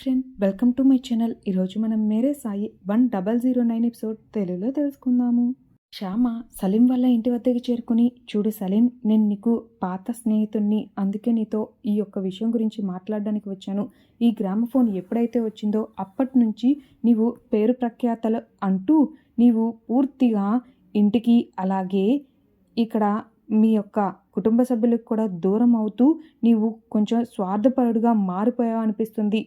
Friend welcome to my channel ఈరోజు మనం Mere Sai one double zero nine episode తెలుగులో తెలుసుకుందాము. శ్యామ సలీం వల్ల ఇంటి వద్దకు చేరుకుని చూడు సలీం నేను నీకు పాత స్నేహితుణ్ణి అందుకే నీతో ఈ యొక్క విషయం గురించి మాట్లాడడానికి వచ్చాను. ఈ గ్రామఫోన్ ఎప్పుడైతే వచ్చిందో అప్పటి నుంచి నీవు పేరు ప్రఖ్యాతలు అంటూ నీవు పూర్తిగా ఇంటికి అలాగే ఇక్కడ మీ యొక్క కుటుంబ సభ్యులకు కూడా దూరం అవుతూ నీవు కొంచెం స్వార్థపరుడుగా మారిపోయావు అనిపిస్తుంది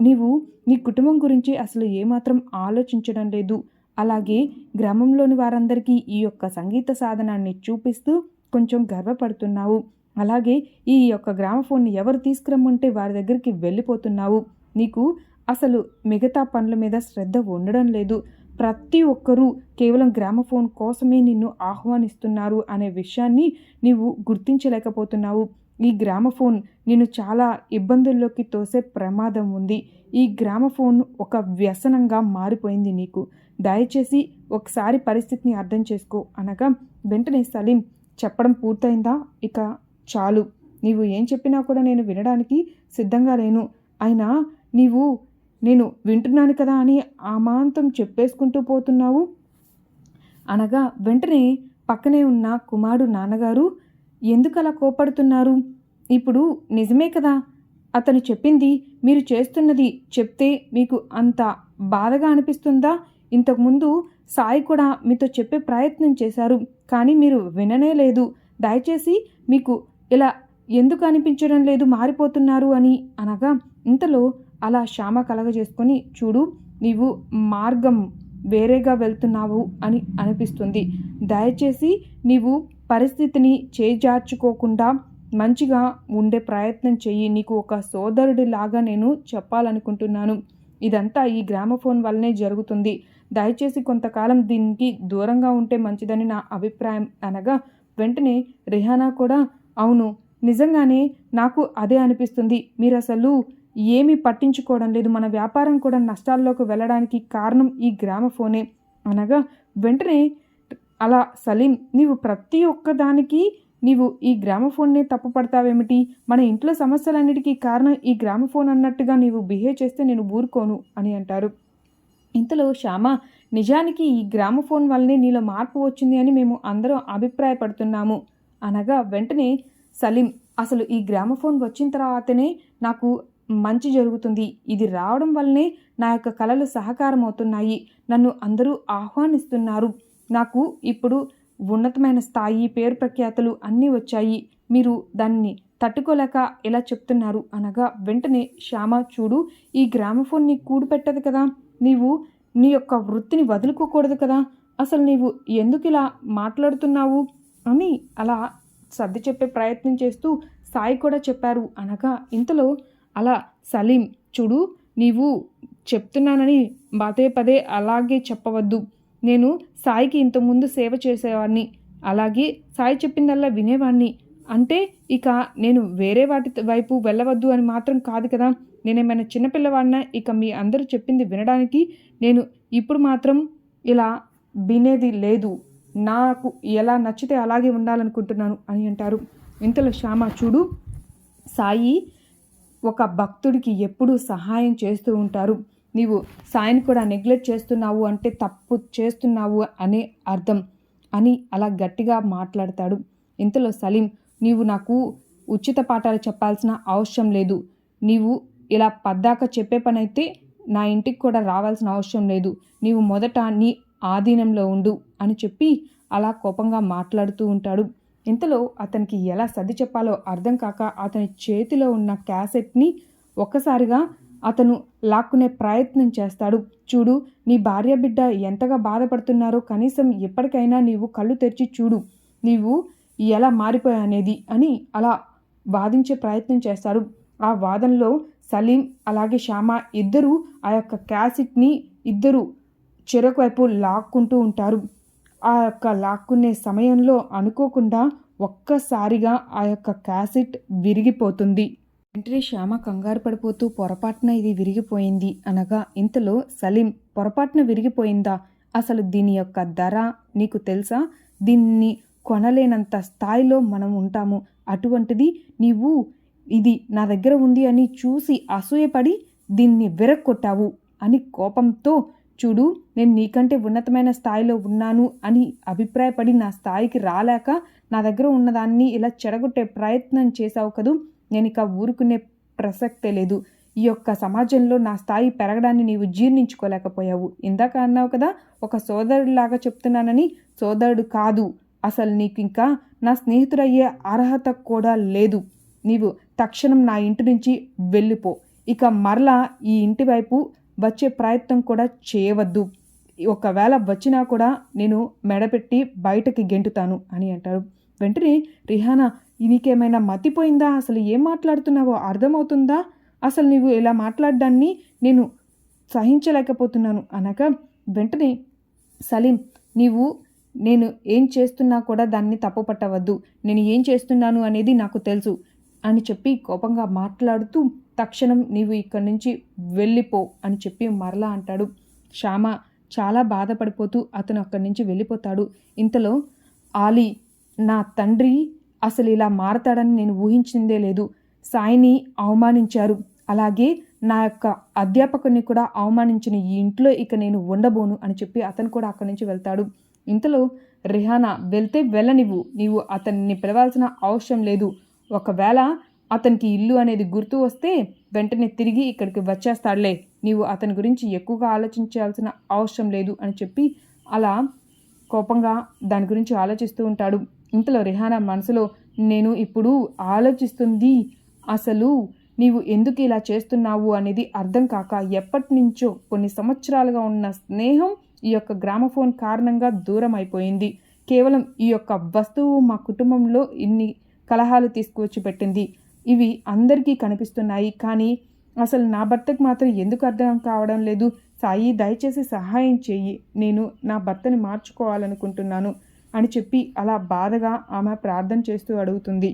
నీవు నీ కుటుంబం గురించి అసలు ఏమాత్రం ఆలోచించడం లేదు. అలాగే గ్రామంలోని వారందరికీ ఈ యొక్క సంగీత సాధనాన్ని చూపిస్తూ కొంచెం గర్వపడుతున్నావు. అలాగే ఈ యొక్క గ్రామఫోన్ని ఎవరు తీసుకురమ్మంటే వారి దగ్గరికి వెళ్ళిపోతున్నావు. నీకు అసలు మిగతా పనుల మీద శ్రద్ధ ఉండడం లేదు. ప్రతి ఒక్కరూ కేవలం గ్రామఫోన్ కోసమే నిన్ను ఆహ్వానిస్తున్నారు అనే విషయాన్ని నీవు గుర్తించలేకపోతున్నావు. ఈ గ్రామఫోన్ నేను చాలా ఇబ్బందుల్లోకి తోసే ప్రమాదం ఉంది. ఈ గ్రామఫోన్ ఒక వ్యసనంగా మారిపోయింది నీకు. దయచేసి ఒకసారి పరిస్థితిని అర్థం చేసుకో అనగా వెంటనే సలీం చెప్పడం పూర్తయిందా? ఇక చాలు. నీవు ఏం చెప్పినా కూడా నేను వినడానికి సిద్ధంగా లేను. అయినా నీవు నేను వింటున్నాను కదా అని అమాంతం చెప్పేసుకుంటూ పోతున్నావు? అనగా వెంటనే పక్కనే ఉన్న కుమారుడు నాన్నగారు ఎందుకలా కోపడుతున్నారు? ఇప్పుడు నిజమే కదా. అతను చెప్పింది మీరు చేస్తున్నది చెప్తే మీకు అంత బాధగా అనిపిస్తుందా? ఇంతకుముందు సాయి కూడా మీతో చెప్పే ప్రయత్నం చేశారు కానీ మీరు విననే లేదు. దయచేసి మీకు ఇలా ఎందుకు అనిపించడం లేదు? మారిపోతున్నారు అని అనగా ఇంతలో అలా శ్యామ కలగజేసుకొని చూడు నీవు మార్గం వేరేగా వెళ్తున్నావు అని అనిపిస్తుంది. దయచేసి నీవు పరిస్థితిని చేజార్చుకోకుండా మంచిగా ఉండే ప్రయత్నం చెయ్యి. నీకు ఒక సోదరుడిలాగా నేను చెప్పాలనుకుంటున్నాను. ఇదంతా ఈ గ్రామఫోన్ వల్లనే జరుగుతుంది. దయచేసి కొంతకాలం దీనికి దూరంగా ఉంటే మంచిదని నా అభిప్రాయం. అనగా వెంటనే రిహానా కూడా అవును నిజంగానే నాకు అదే అనిపిస్తుంది. మీరు అసలు ఏమీ పట్టించుకోవడం లేదు. మన వ్యాపారం కూడా నష్టాల్లోకి వెళ్ళడానికి కారణం ఈ గ్రామఫోనే. అనగా వెంటనే అలా సలీం నీవు ప్రతి ఒక్కదానికి నీవు ఈ గ్రామఫోన్నే తప్పు పడతావేమిటి మన ఇంట్లో సమస్యలన్నిటికీ కారణం ఈ గ్రామఫోన్ అన్నట్టుగా నీవు బిహేవ్ చేస్తే నేను ఊరుకోను అని అంటారు. ఇంతలో శ్యామ నిజానికి ఈ గ్రామఫోన్ వల్లనే నీలో మార్పు వచ్చింది అని మేము అందరం అభిప్రాయపడుతున్నాము. అనగా వెంటనే సలీం అసలు ఈ గ్రామఫోన్ వచ్చిన తర్వాతనే నాకు మంచి జరుగుతుంది. ఇది రావడం వల్లనే నా యొక్క కళలు సహకారం అవుతున్నాయి నన్ను అందరూ ఆహ్వానిస్తున్నారు. నాకు ఇప్పుడు ఉన్నతమైన స్థాయి పేరు ప్రఖ్యాతలు అన్నీ వచ్చాయి. మీరు దాన్ని తట్టుకోలేక ఇలా చెప్తున్నారు అనగా వెంటనే శ్యామ చూడు ఈ గ్రామఫోన్ నీ కూడు పెట్టదు కదా. నీవు నీ యొక్క వృత్తిని వదులుకోకూడదు కదా. అసలు నీవు ఎందుకు ఇలా మాట్లాడుతున్నావు? అని అలా సర్ది చెప్పే ప్రయత్నం చేస్తూ సాయి కూడా చెప్పారు అనగా ఇంతలో అలా సలీం చూడు నీవు చెప్తున్నానని పదే పదే అలాగే చెప్పవద్దు. నేను సాయికి ఇంతకుముందు సేవ చేసేవాడిని. అలాగే సాయి చెప్పిందల్లా వినేవాడిని. అంటే ఇక నేను వేరే వాటి వైపు వెళ్ళవద్దు అని మాత్రం కాదు కదా. నేనేమైనా చిన్నపిల్లవాడినా ఇక మీ అందరూ చెప్పింది వినడానికి నేను ఇప్పుడు మాత్రం ఇలా వినేది లేదు. నాకు ఎలా నచ్చితే అలాగే ఉండాలనుకుంటున్నాను అని అంటారు. ఇంతలో శ్యామ చూడు సాయి ఒక భక్తుడికి ఎప్పుడూ సహాయం చేస్తూ ఉంటారు. నీవు సాయిని కూడా నెగ్లెక్ట్ చేస్తున్నావు అంటే తప్పు చేస్తున్నావు అనే అర్థం అని అలా గట్టిగా మాట్లాడతాడు. ఇంతలో సలీం నీవు నాకు ఉచిత పాఠాలు చెప్పాల్సిన అవసరం లేదు. నీవు ఇలా పద్దాక చెప్పే పని అయితే నా ఇంటికి కూడా రావాల్సిన అవసరం లేదు. నీవు మొదట నీ ఆధీనంలో ఉండు అని చెప్పి అలా కోపంగా మాట్లాడుతూ ఉంటాడు. ఇంతలో అతనికి ఎలా సర్ది చెప్పాలో అర్థం కాక అతని చేతిలో ఉన్న క్యాసెట్ని ఒక్కసారిగా అతను లాక్కునే ప్రయత్నం చేస్తాడు. చూడు నీ భార్య బిడ్డ ఎంతగా బాధపడుతున్నారో కనీసం ఎప్పటికైనా నీవు కళ్ళు తెరిచి చూడు. నీవు ఎలా మారిపోయా అనేది అని అలా వాదించే ప్రయత్నం చేస్తాడు. ఆ వాదనలో సలీం అలాగే శ్యామ ఇద్దరూ ఆ యొక్క క్యాసెట్ని ఇద్దరు చెరకు వైపు లాక్కుంటూ ఉంటారు. ఆ యొక్క లాక్కునే సమయంలో అనుకోకుండా ఒక్కసారిగా ఆ యొక్క క్యాసెట్ విరిగిపోతుంది. వెంటనే శ్యామ కంగారు పడిపోతూ పొరపాటున ఇది విరిగిపోయింది అనగా ఇంతలో సలీం పొరపాటున విరిగిపోయిందా? అసలు దీని యొక్క ధర నీకు తెలుసా? దీన్ని కొనలేనంత స్థాయిలో మనం ఉంటాము. అటువంటిది నీవు ఇది నా దగ్గర ఉంది అని చూసి అసూయపడి దీన్ని విరక్కొట్టావు అని కోపంతో చూడు నేను నీకంటే ఉన్నతమైన స్థాయిలో ఉన్నాను అని అభిప్రాయపడి నా స్థాయికి రాలేక నా దగ్గర ఉన్నదాన్ని ఇలా చెడగొట్టే ప్రయత్నం చేశావు కదూ? నేను ఇక ఊరుకునే ప్రసక్తే లేదు. ఈ యొక్క సమాజంలో నా స్థాయి పెరగడాన్ని నీవు జీర్ణించుకోలేకపోయావు. ఇందాక అన్నావు కదా ఒక సోదరుడిలాగా చెప్తున్నానని సోదరుడు కాదు. అసలు నీకు ఇంకా నా స్నేహితుడయ్యే అర్హత కూడా లేదు. నీవు తక్షణం నా ఇంటి నుంచి వెళ్ళిపో. ఇక మరలా ఈ ఇంటి వైపు వచ్చే ప్రయత్నం కూడా చేయవద్దు. ఒకవేళ వచ్చినా కూడా నేను మెడపెట్టి బయటకి గెంటుతాను అని అంటారు. వెంటనే రిహానా నీకేమైనా మతిపోయిందా? అసలు ఏం మాట్లాడుతున్నావో అర్థమవుతుందా? అసలు నీవు ఇలా మాట్లాడడాన్ని నేను సహించలేకపోతున్నాను అనగా వెంటనే సలీం నీవు నేను ఏం చేస్తున్నా కూడా దాన్ని తప్పు పట్టవద్దు నేను ఏం చేస్తున్నాను అనేది నాకు తెలుసు అని చెప్పి కోపంగా మాట్లాడుతూ తక్షణం నీవు ఇక్కడి నుంచి వెళ్ళిపో అని చెప్పి మరలా అంటాడు. శ్యామ చాలా బాధపడిపోతూ అతను అక్కడి నుంచి వెళ్ళిపోతాడు. ఇంతలో ఆలీ నా తండ్రి అసలు ఇలా మారతాడని నేను ఊహించిందే లేదు. సాయిని అవమానించారు. అలాగే నా యొక్క అధ్యాపకుని కూడా అవమానించిన ఈ ఇంట్లో ఇక నేను ఉండబోను అని చెప్పి అతను కూడా అక్కడి నుంచి వెళ్తాడు. ఇంతలో రిహానా వెళ్తే వెళ్ళనివ్వు. నీవు అతన్ని పిలవాల్సిన అవసరం లేదు. ఒకవేళ అతనికి ఇల్లు అనేది గుర్తు వస్తే వెంటనే తిరిగి ఇక్కడికి వచ్చేస్తాడులే. నీవు అతని గురించి ఎక్కువగా ఆలోచించాల్సిన అవసరం లేదు అని చెప్పి అలా కోపంగా దాని గురించి ఆలోచిస్తూ ఉంటాడు. ఇంతలో రిహానా మనసులో నేను ఇప్పుడు ఆలోచిస్తుంది అసలు నీవు ఎందుకు ఇలా చేస్తున్నావు? అనేది అర్థం కాక ఎప్పటి నుంచో కొన్ని సంవత్సరాలుగా ఉన్న స్నేహం ఈ యొక్క గ్రామఫోన్ కారణంగా దూరం అయిపోయింది. కేవలం ఈ యొక్క వస్తువు మా కుటుంబంలో ఇన్ని కలహాలు తీసుకువచ్చి పెట్టింది. ఇవి అందరికీ కనిపిస్తున్నాయి కానీ అసలు నా భర్తకు మాత్రం ఎందుకు అర్థం కావడం లేదు? సాయి దయచేసి సహాయం చెయ్యి. నేను నా భర్తని మార్చుకోవాలనుకుంటున్నాను. అని చెప్పి అలా బాధగా ఆమె ప్రార్థన చేస్తూ అడుగుతుంది.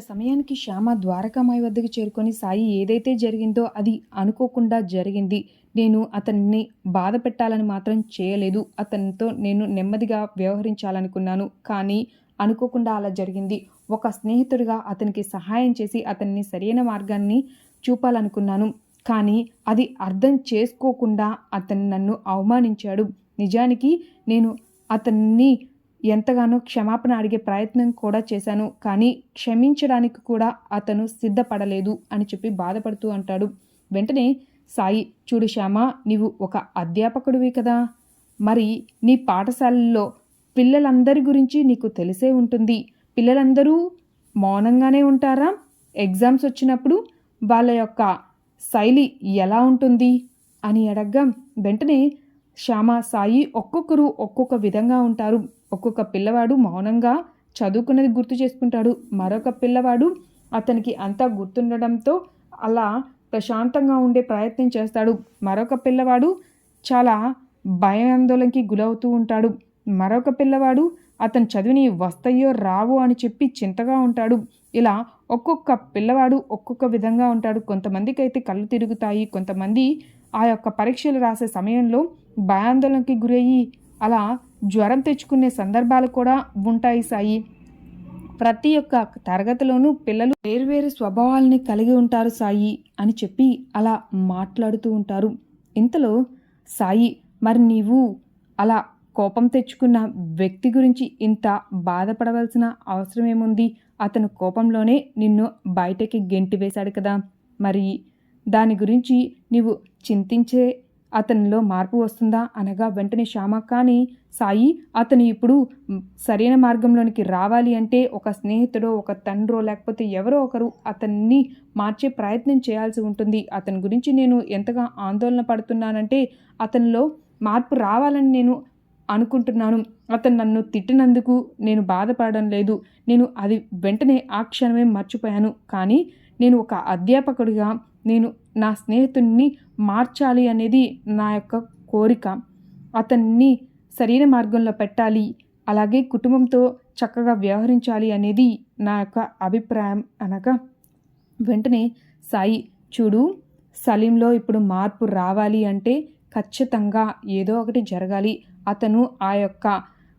సమయానికి శ్యామ ద్వారకామాయి వద్దకు చేరుకొని సాయి ఏదైతే జరిగిందో అది అనుకోకుండా జరిగింది. నేను అతన్ని బాధ పెట్టాలని మాత్రం చేయలేదు. అతనితో నేను నెమ్మదిగా వ్యవహరించాలనుకున్నాను. కానీ అనుకోకుండా అలా జరిగింది. ఒక స్నేహితుడిగా అతనికి సహాయం చేసి అతన్ని సరైన మార్గాన్ని చూపాలనుకున్నాను. కానీ అది అర్థం చేసుకోకుండా అతను నన్ను అవమానించాడు. నిజానికి నేను అతన్ని ఎంతగానో క్షమాపణ అడిగే ప్రయత్నం కూడా చేశాను. కానీ క్షమించడానికి కూడా అతను సిద్ధపడలేదు అని చెప్పి బాధపడుతూ అంటాడు. వెంటనే సాయి చూడు శ్యామ నీవు ఒక అధ్యాపకుడివి కదా. మరి నీ పాఠశాలలో పిల్లలందరి గురించి నీకు తెలిసే ఉంటుంది. పిల్లలందరూ మౌనంగానే ఉంటారా? ఎగ్జామ్స్ వచ్చినప్పుడు వాళ్ళ యొక్క శైలి ఎలా ఉంటుంది? అని అడగ్గా వెంటనే శ్యామ సాయి ఒక్కొక్కరు ఒక్కొక్క విధంగా ఉంటారు. ఒక్కొక్క పిల్లవాడు మౌనంగా చదువుకున్నది గుర్తు చేసుకుంటాడు. మరొక పిల్లవాడు అతనికి అంతా గుర్తుండడంతో అలా ప్రశాంతంగా ఉండే ప్రయత్నం చేస్తాడు. మరొక పిల్లవాడు చాలా భయాందోళనకి గురవుతూ ఉంటాడు. మరొక పిల్లవాడు అతని చదివిని వస్తాయో రావో అని చెప్పి చింతగా ఉంటాడు. ఇలా ఒక్కొక్క పిల్లవాడు ఒక్కొక్క విధంగా ఉంటాడు. కొంతమందికి అయితే కళ్ళు తిరుగుతాయి. కొంతమంది ఆ యొక్క పరీక్షలు రాసే సమయంలో భయాందోళనకి గురయ్యి అలా జ్వరం తెచ్చుకునే సందర్భాలు కూడా ఉంటాయి సాయి. ప్రతి ఒక్క తరగతిలోనూ పిల్లలు వేరువేరు స్వభావాల్ని కలిగి ఉంటారు సాయి అని చెప్పి అలా మాట్లాడుతూ ఉంటారు. ఇంతలో సాయి మరి నీవు అలా కోపం తెచ్చుకున్న వ్యక్తి గురించి ఇంత బాధపడవలసిన అవసరం ఏముంది? అతను కోపంలోనే నిన్ను బయటకి గెంటి వేశాడు కదా. మరి దాని గురించి నీవు చింతించే అతనిలో మార్పు వస్తుందా అనగా వెంటనే శ్యామ కానీ సాయి అతను ఇప్పుడు సరైన మార్గంలోనికి రావాలి అంటే ఒక స్నేహితుడో ఒక తండ్రో లేకపోతే ఎవరో ఒకరు అతన్ని మార్చే ప్రయత్నం చేయాల్సి ఉంటుంది. అతని గురించి నేను ఎంతగా ఆందోళన పడుతున్నానంటే అతనిలో మార్పు రావాలని నేను అనుకుంటున్నాను. అతను నన్ను తిట్టినందుకు నేను బాధపడడం లేదు. నేను అది వెంటనే ఆ క్షణమే మర్చిపోయాను. కానీ నేను ఒక అధ్యాపకుడిగా నేను నా స్నేహితుడిని మార్చాలి అనేది నా యొక్క కోరిక. అతన్ని సరైన మార్గంలో పెట్టాలి అలాగే కుటుంబంతో చక్కగా వ్యవహరించాలి అనేది నా యొక్క అభిప్రాయం అనగా. వెంటనే సాయి చూడు సలీంలో ఇప్పుడు మార్పు రావాలి అంటే ఖచ్చితంగా ఏదో ఒకటి జరగాలి. అతను ఆ యొక్క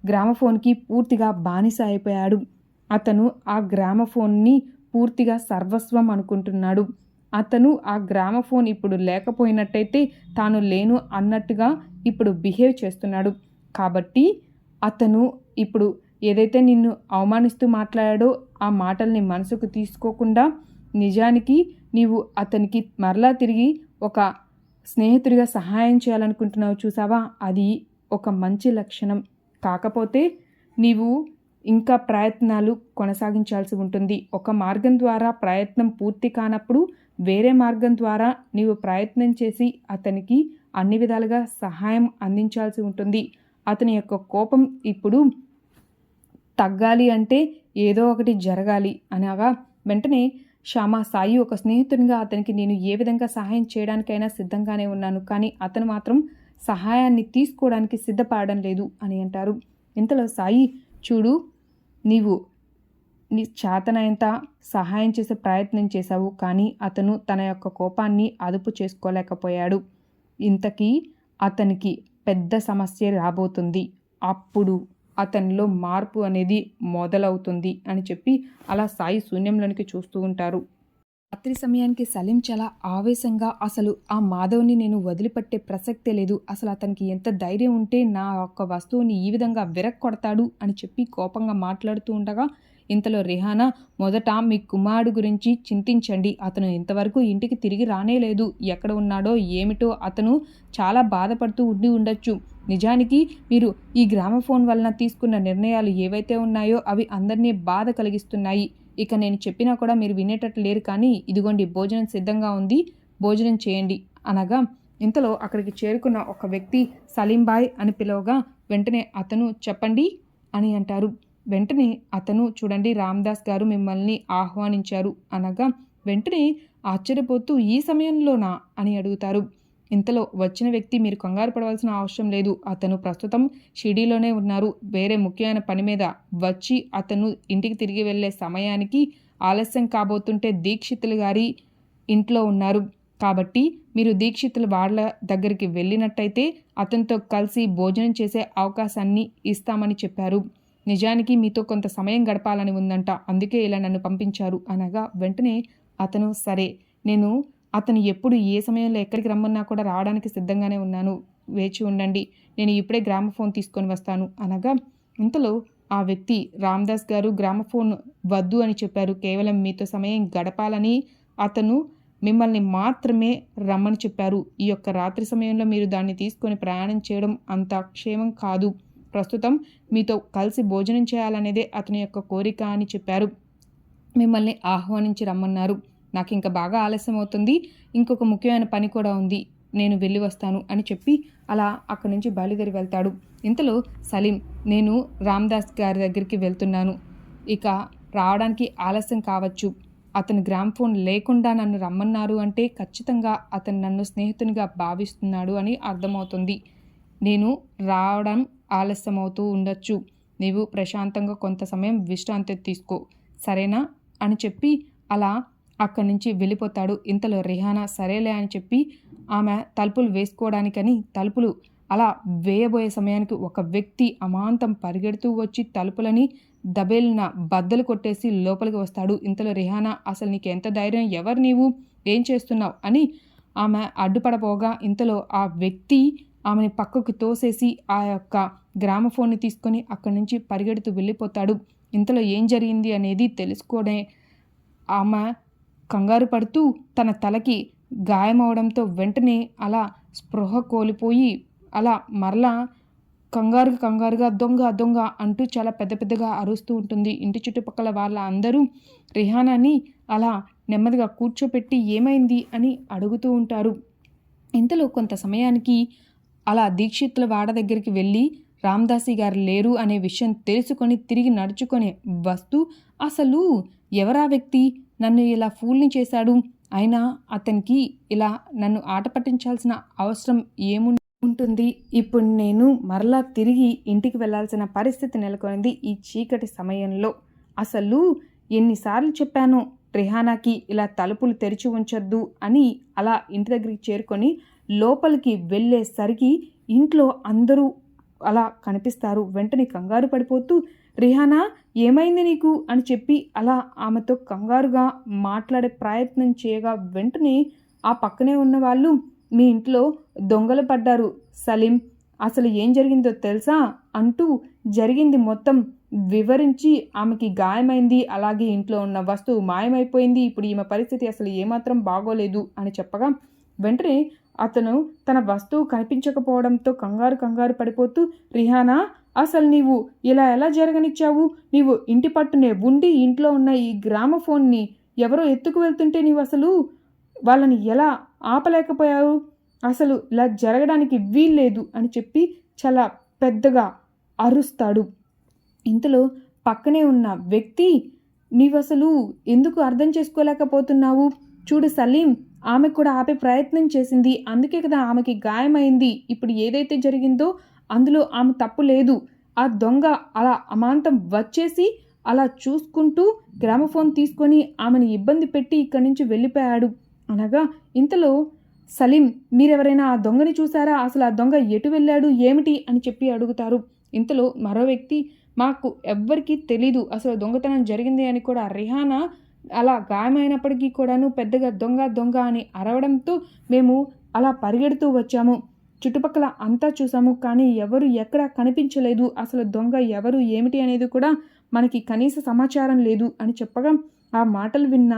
గ్రామఫోన్కి పూర్తిగా బానిస అయిపోయాడు. అతను ఆ గ్రామఫోన్ని పూర్తిగా సర్వస్వం అనుకుంటున్నాడు. అతను ఆ గ్రామఫోన్ ఇప్పుడు లేకపోయినట్టయితే తాను లేను అన్నట్టుగా ఇప్పుడు బిహేవ్ చేస్తున్నాడు. కాబట్టి అతను ఇప్పుడు ఏదైతే నిన్ను అవమానిస్తూ మాట్లాడాడో ఆ మాటల్ని మనసుకు తీసుకోకుండా నిజానికి నీవు అతనికి మరలా తిరిగి ఒక స్నేహితుడిగా సహాయం చేయాలనుకుంటున్నావు చూసావా? అది ఒక మంచి లక్షణం. కాకపోతే నీవు ఇంకా ప్రయత్నాలు కొనసాగించాల్సి ఉంటుంది. ఒక మార్గం ద్వారా ప్రయత్నం పూర్తి కానప్పుడు వేరే మార్గం ద్వారా నీవు ప్రయత్నం చేసి అతనికి అన్ని విధాలుగా సహాయం అందించాల్సి ఉంటుంది. అతని యొక్క కోపం ఇప్పుడు తగ్గాలి అంటే ఏదో ఒకటి జరగాలి అనగా వెంటనే శ్యామ సాయి ఒక స్నేహితునిగా అతనికి నేను ఏ విధంగా సహాయం చేయడానికైనా సిద్ధంగానే ఉన్నాను. కానీ అతను మాత్రం సహాయాన్ని తీసుకోవడానికి సిద్ధపడడం లేదు అని అంటారు. ఇంతలో సాయి చూడు నీవు నీ చేతనైనంత సహాయం చేసే ప్రయత్నం చేశావు కానీ అతను తన యొక్క కోపాన్ని అదుపు చేసుకోలేకపోయాడు. ఇంతకీ అతనికి పెద్ద సమస్య రాబోతుంది. అప్పుడు అతనిలో మార్పు అనేది మొదలవుతుంది అని చెప్పి అలా సాయి శూన్యంలోనికి చూస్తూ ఉంటారు. రాత్రి సమయానికి సలీం చాలా ఆవేశంగా అసలు ఆ మాధవ్ని నేను వదిలిపెట్టే ప్రసక్తే లేదు. అసలు అతనికి ఎంత ధైర్యం ఉంటే నా యొక్క వస్తువుని ఈ విధంగా విరక్కొడతాడు? అని చెప్పి కోపంగా మాట్లాడుతూ ఉండగా ఇంతలో రిహానా మొదట మీ కుమారుడు గురించి చింతించండి. అతను ఇంతవరకు ఇంటికి తిరిగి రానేలేదు ఎక్కడ ఉన్నాడో ఏమిటో అతను చాలా బాధపడుతూ ఉండి ఉండొచ్చు. నిజానికి మీరు ఈ గ్రామఫోన్ వలన తీసుకున్న నిర్ణయాలు ఏవైతే ఉన్నాయో అవి అందరినీ బాధ కలిగిస్తున్నాయి. ఇక నేను చెప్పినా కూడా మీరు వినేటట్లు లేరు కానీ ఇదిగోండి భోజనం సిద్ధంగా ఉంది. భోజనం చేయండి. అనగా ఇంతలో అక్కడికి చేరుకున్న ఒక వ్యక్తి సలీంబాయ్ అని పిలవగా వెంటనే అతను చెప్పండి అని అంటారు. వెంటనే అతను చూడండి రామ్దాస్ గారు మిమ్మల్ని ఆహ్వానించారు అనగా వెంటనే ఆశ్చర్యపోతూ ఈ సమయంలోనా? అని అడుగుతారు. ఇంతలో వచ్చిన వ్యక్తి మీరు కంగారు పడవలసిన అవసరం లేదు. అతను ప్రస్తుతం షిడీలోనే ఉన్నారు. వేరే ముఖ్యమైన పని మీద వచ్చి అతను ఇంటికి తిరిగి వెళ్ళే సమయానికి ఆలస్యం కాబోతుంటే దీక్షితులు గారి ఇంట్లో ఉన్నారు. కాబట్టి మీరు దీక్షితుల వాళ్ళ దగ్గరికి వెళ్ళినట్టయితే అతనితో కలిసి భోజనం చేసే అవకాశాన్ని ఇస్తామని చెప్పారు. నిజానికి మీతో కొంత సమయం గడపాలని ఉందంట అందుకే ఇలా నన్ను పంపించారు అనగా వెంటనే అతను సరే నేను అతను ఎప్పుడు ఏ సమయంలో ఎక్కడికి రమ్మన్నా కూడా రావడానికి సిద్ధంగానే ఉన్నాను వేచి ఉండండి నేను ఇప్పుడే గ్రామఫోన్ తీసుకొని వస్తాను అనగా ఇంతలో ఆ వ్యక్తి రామ్దాస్ గారు గ్రామఫోన్ వద్దు అని చెప్పారు కేవలం మీతో సమయం గడపాలని అతను మిమ్మల్ని మాత్రమే రమ్మని చెప్పారు ఈ యొక్క రాత్రి సమయంలో మీరు దాన్ని తీసుకొని ప్రయాణం చేయడం అంత క్షేమం కాదు. ప్రస్తుతం మీతో కలిసి భోజనం చేయాలనేదే అతని యొక్క కోరిక అని చెప్పారు. మిమ్మల్ని ఆహ్వానించి రమ్మన్నారు. నాకు ఇంకా బాగా ఆలస్యం అవుతుంది. ఇంకొక ముఖ్యమైన పని కూడా ఉంది. నేను వెళ్ళి వస్తాను అని చెప్పి అలా అక్కడి నుంచి బయలుదేరి వెళ్తాడు. ఇంతలో సలీం నేను రామ్దాస్ గారి దగ్గరికి వెళ్తున్నాను. ఇక రావడానికి ఆలస్యం కావచ్చు. అతని గ్రామ్ ఫోన్ లేకుండా నన్ను రమ్మన్నారు అంటే ఖచ్చితంగా అతను నన్ను స్నేహితునిగా భావిస్తున్నాడు అని అర్థమవుతుంది. నేను రావడం ఆలస్యమవుతూ ఉండొచ్చు. నీవు ప్రశాంతంగా కొంత సమయం విశ్రాంతి తీసుకో. సరేనా? అని చెప్పి అలా అక్కడి నుంచి వెళ్ళిపోతాడు. ఇంతలో రిహానా సరేలే అని చెప్పి ఆమె తలుపులు వేసుకోవడానికని తలుపులు అలా వేయబోయే సమయానికి ఒక వ్యక్తి అమాంతం పరిగెడుతూ వచ్చి తలుపులని దబేలిన బద్దలు కొట్టేసి లోపలికి వస్తాడు. ఇంతలో రిహానా అసలు నీకు ఎంత ధైర్యం? ఎవరు నీవు? ఏం చేస్తున్నావు? అని ఆమె అడ్డుపడపోగా ఇంతలో ఆ వ్యక్తి ఆమెని పక్కకు తోసేసి ఆ యొక్క గ్రామఫోన్ని తీసుకొని అక్కడి నుంచి పరిగెడుతూ వెళ్ళిపోతాడు. ఇంతలో ఏం జరిగింది అనేది తెలుసుకోనే ఆమె కంగారు పడుతూ తన తలకి గాయమవడంతో వెంటనే అలా స్పృహ కోల్పోయి అలా మరలా కంగారు కంగారుగా దొంగ దొంగ అంటూ చాలా పెద్ద పెద్దగా అరుస్తూ ఉంటుంది. ఇంటి చుట్టుపక్కల వాళ్ళ అందరూ రిహానాని అలా నెమ్మదిగా కూర్చోపెట్టి ఏమైంది అని అడుగుతూ ఉంటారు. ఇంతలో కొంత సమయానికి అలా దీక్షితుల వాడ దగ్గరికి వెళ్ళి రామదాసి గారు లేరు అనే విషయం తెలుసుకొని తిరిగి నడుచుకొని వస్తూ అసలు ఎవరా వ్యక్తి నన్ను ఇలా ఫూల్ని చేశాడు? అయినా అతనికి ఇలా నన్ను ఆట పట్టించాల్సిన అవసరం ఏము ఉంటుంది ఇప్పుడు నేను మరలా తిరిగి ఇంటికి వెళ్ళాల్సిన పరిస్థితి నెలకొనింది ఈ చీకటి సమయంలో. అసలు ఎన్నిసార్లు చెప్పాను రిహానాకి ఇలా తలుపులు తెరిచి ఉంచొద్దు అని అలా ఇంటి దగ్గరికి చేరుకొని లోపలికి వెళ్ళేసరికి ఇంట్లో అందరూ అలా కనిపిస్తారు. వెంటనే కంగారు పడిపోతూ రిహానా ఏమైంది నీకు? అని చెప్పి అలా ఆమెతో కంగారుగా మాట్లాడే ప్రయత్నం చేయగా వెంటనే ఆ పక్కనే ఉన్న వాళ్ళు మీ ఇంట్లో దొంగలు పడ్డారు సలీం. అసలు ఏం జరిగిందో తెలుసా? అంటూ జరిగింది మొత్తం వివరించి ఆమెకి గాయమైంది. అలాగే ఇంట్లో ఉన్న వస్తువు మాయమైపోయింది. ఇప్పుడు ఈమె పరిస్థితి అసలు ఏమాత్రం బాగోలేదు అని చెప్పగా వెంటనే అతను తన వస్తువు కనిపించకపోవడంతో కంగారు కంగారు పడిపోతూ రిహానా అసలు నీవు ఇలా ఎలా జరగనిచ్చావు? నీవు ఇంటి పట్టునే ఉండి ఇంట్లో ఉన్న ఈ గ్రామఫోన్ని ఎవరో ఎత్తుకు వెళ్తుంటే నీవు అసలు వాళ్ళని ఎలా ఆపలేకపోయావు? అసలు ఇలా జరగడానికి వీల్లేదు అని చెప్పి చాలా పెద్దగా అరుస్తాడు. ఇంతలో పక్కనే ఉన్న వ్యక్తి నీవు అసలు ఎందుకు అర్థం చేసుకోలేకపోతున్నావు? చూడు సలీం ఆమె కూడా ఆపే ప్రయత్నం చేసింది. అందుకే కదా ఆమెకి గాయమైంది. ఇప్పుడు ఏదైతే జరిగిందో అందులో ఆమె తప్పు లేదు. ఆ దొంగ అలా అమాంతం వచ్చేసి అలా చూసుకుంటూ గ్రామఫోన్ తీసుకొని ఆమెను ఇబ్బంది పెట్టి ఇక్కడి నుంచి వెళ్ళిపోయాడు. అనగా ఇంతలో సలీం మీరెవరైనా ఆ దొంగని చూసారా? అసలు ఆ దొంగ ఎటు వెళ్ళాడు? ఏమిటి? అని చెప్పి అడుగుతారు. ఇంతలో మరో వ్యక్తి మాకు ఎవ్వరికీ తెలీదు. అసలు దొంగతనం జరిగింది అని కూడా రిహానా అలా గాయమైనప్పటికీ కూడాను పెద్దగా దొంగ దొంగ అని అరవడంతో మేము అలా పరిగెడుతూ వచ్చాము. చుట్టుపక్కల అంతా చూసాము కానీ ఎవరు ఎక్కడ కనిపించలేదు. అసలు దొంగ ఎవరు ఏమిటి అనేది కూడా మనకి కనీస సమాచారం లేదు అని చెప్పగా ఆ మాటలు విన్న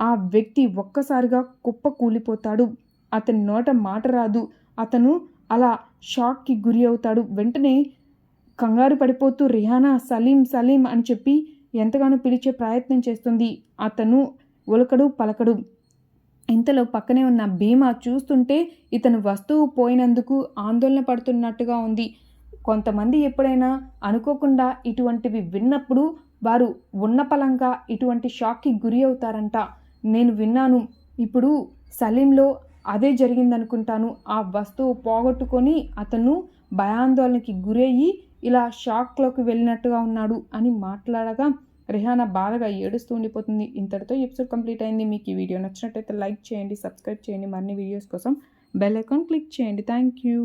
ఆ వ్యక్తి ఒక్కసారిగా కుప్ప కూలిపోతాడు. అతని నోట మాట రాదు. అతను అలా షాక్కి గురి అవుతాడు. వెంటనే కంగారు పడిపోతూ రిహానా సలీం సలీం అని చెప్పి ఎంతగానో పిలిచే ప్రయత్నం చేస్తుంది. అతను ఉలకడు పలకడు. ఇంతలో పక్కనే ఉన్న భీమా చూస్తుంటే ఇతను వస్తువు పోయినందుకు ఆందోళన పడుతున్నట్టుగా ఉంది. కొంతమంది ఎప్పుడైనా అనుకోకుండా ఇటువంటివి విన్నప్పుడు వారు ఉన్న పలంగా ఇటువంటి షాక్కి గురి అవుతారంట. నేను విన్నాను. ఇప్పుడు సలీంలో అదే జరిగిందనుకుంటాను. ఆ వస్తువు పోగొట్టుకొని అతను భయాందోళనకి గురయ్యి ఇలా షాక్లోకి వెళ్ళినట్టుగా ఉన్నాడు అని మాట్లాడగా రిహానా బాధగా ఏడుస్తూ ఉండిపోతుంది. ఇంతటితో ఎపిసోడ్ కంప్లీట్ అయింది. మీకు ఈ వీడియో నచ్చినట్టయితే లైక్ చేయండి సబ్స్క్రైబ్ చేయండి. మరిన్ని వీడియోస్ కోసం బెల్ ఐకాన్ క్లిక్ చేయండి. Thank you.